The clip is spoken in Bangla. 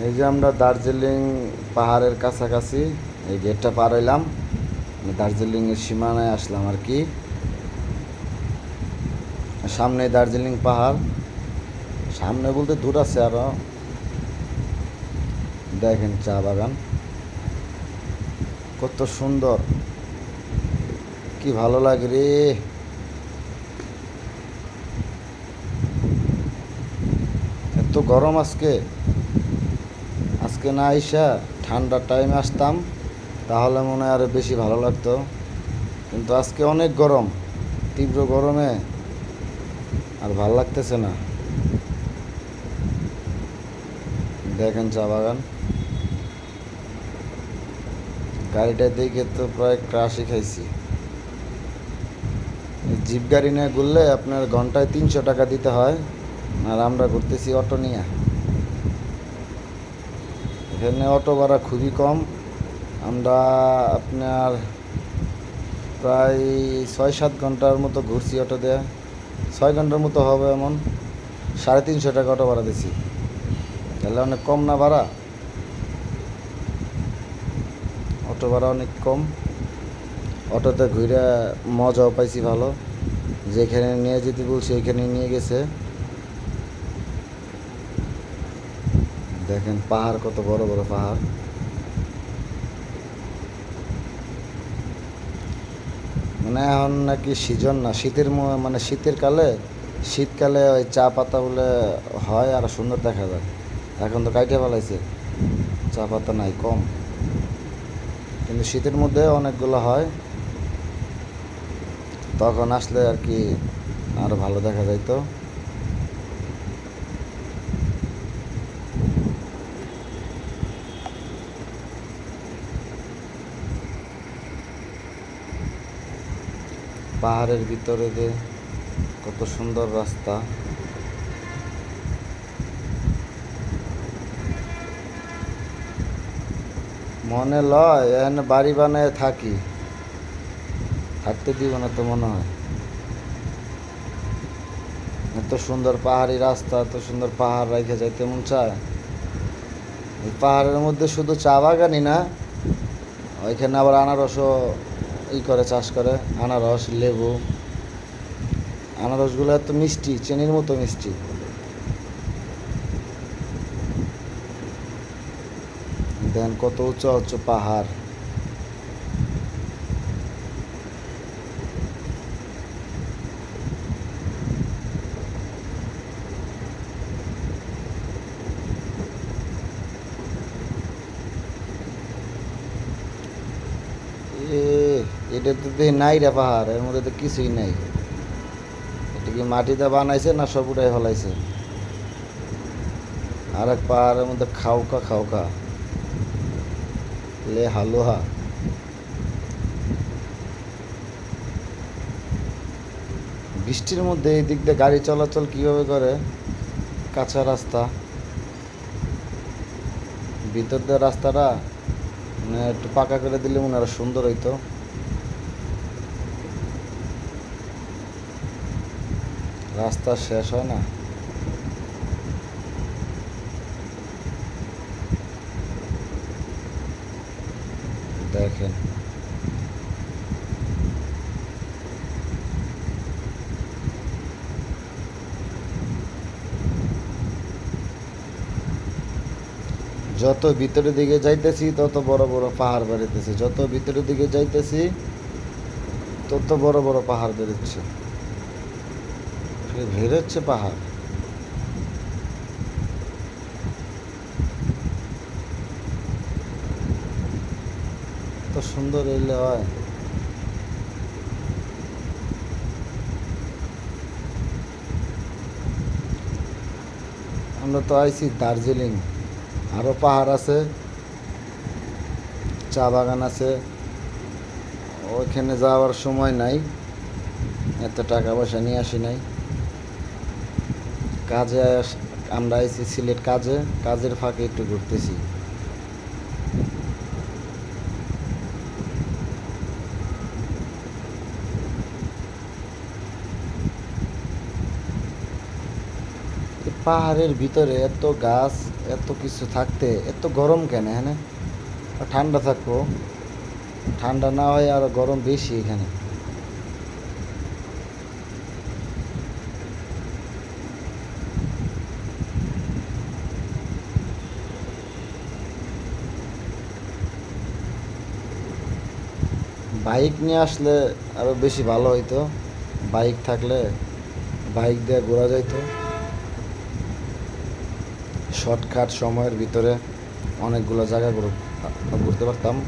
এই যে আমরা দার্জিলিং পাহাড়ের কাছাকাছি, এই গেটটা পার হইলাম। দার্জিলিংয়ের সীমানায় আসলাম আর কি। সামনে দার্জিলিং পাহাড়। সামনে বলতে দূর আছে আরও। দেখেন চা বাগান। কত সুন্দর। কি ভালো লাগে রে। এত গরম আজকে। আজকে না আইসা ঠান্ডার টাইমে আসতাম, তাহলে মনে হয় আরও বেশি ভালো লাগতো। কিন্তু আজকে অনেক গরম, তীব্র গরমে আর ভালো লাগতেছে না। দেখেন চা বাগান। গাড়িটা দেখে তো প্রায় ক্রাশই খাইছি। জিপ গাড়ি নিয়ে ঘুরলে আপনার ঘন্টায় তিনশো টাকা দিতে হয়, আর আমরা ঘুরতেছি অটো নিয়ে। এখানে অটো ভাড়া খুবই কম। আমরা আপনার প্রায় ছয় সাত ঘণ্টার মতো ঘুরছি অটো দিয়ে। ছয় ঘণ্টার মতো হবে এমন। সাড়ে তিনশো টাকা অটো ভাড়া দিছি। তাহলে অনেক কম না ভাড়া? অটো ভাড়া অনেক কম। অটোতে ঘুরে মজাও পাইছি ভালো। যেখানে নিয়ে যেতে বলছি, ওইখানে নিয়ে গেছে। দেখেন, পাহাড় কত বড় বড় পাহাড়। মানে এখন নাকি সিজন না, শীতের মানে শীতের কালে, শীতকালে ওই চা পাতা বলে হয় আর সুন্দর দেখা যায়। এখন তো কাইটে ফেলাইছে, চা পাতা নাই, কম। কিন্তু শীতের মধ্যে অনেকগুলো হয়। তখন আসলে আর কি আরও ভালো দেখা যাইতো। পাহাড়ের ভিতরে যে কত সুন্দর রাস্তা। মনে লয় এখানে বাড়ি বানায় থাকি। থাকতে দিব না তো মনে হয়। এত সুন্দর পাহাড়ি রাস্তা, এত সুন্দর পাহাড় রেখে যাইতে মন চায়। এই পাহাড়ের মধ্যে শুধু চা বাগানই না, ওইখানে আবার আনারসও ই করে, চাষ করে, আনারস, লেবু। আনারসগুলো এত মিষ্টি, চেনির মতো মিষ্টি। দেন কত উঁচু উঁচু পাহাড়। এটা তো নাই রে পাহাড়, এর মধ্যে তো কিছুই নাই। এটা কি মাটিতে বানাইছে না সব ফেলাইছে? আর এক পাহাড়ের মধ্যে খাওকা খাওকা। লে হালুহা বৃষ্টির মধ্যে এই দিক দিয়ে গাড়ি চলাচল কীভাবে করে? কাঁচা রাস্তা। ভিতর দিয়ে রাস্তাটা মানে একটু পাকা করে দিলে মনে হয় সুন্দর হইতো। রাস্তা শেষ হয় না? দেখেন। যত ভিতরের দিকে যাইতেছি, তত বড় বড় পাহাড় বেরোতেছে যত ভিতরের দিকে যাইতেছি, তত বড় বড় পাহাড় বেরোচ্ছে বেরোচ্ছে পাহাড়। তো সুন্দর এলে হয় আমরা তো আইছি দার্জিলিং। আরও পাহাড় আছে, চা বাগান আছে। ওইখানে যাওয়ার সময় নাই, এত টাকা পয়সা নিয়ে আসি নাই। কাজে আমরা আইছি সিলেট কাজে, কাজের ফাঁকে একটু ঘুরতেছি। পাহাড়ের ভিতরে এত গাছ, এত কিছু থাকতে, এত গরম কেন আর ঠান্ডা থাকব। ঠান্ডা না হয় আর গরম বেশি এখানে। বাইক নিয়ে আসলে আরও বেশি ভালো হইতো। বাইক থাকলে বাইক দিয়ে ঘোরা যাইতো। শর্টকাট সময়ের ভিতরে অনেকগুলো জায়গা ঘুর- ঘুরতে পারতাম।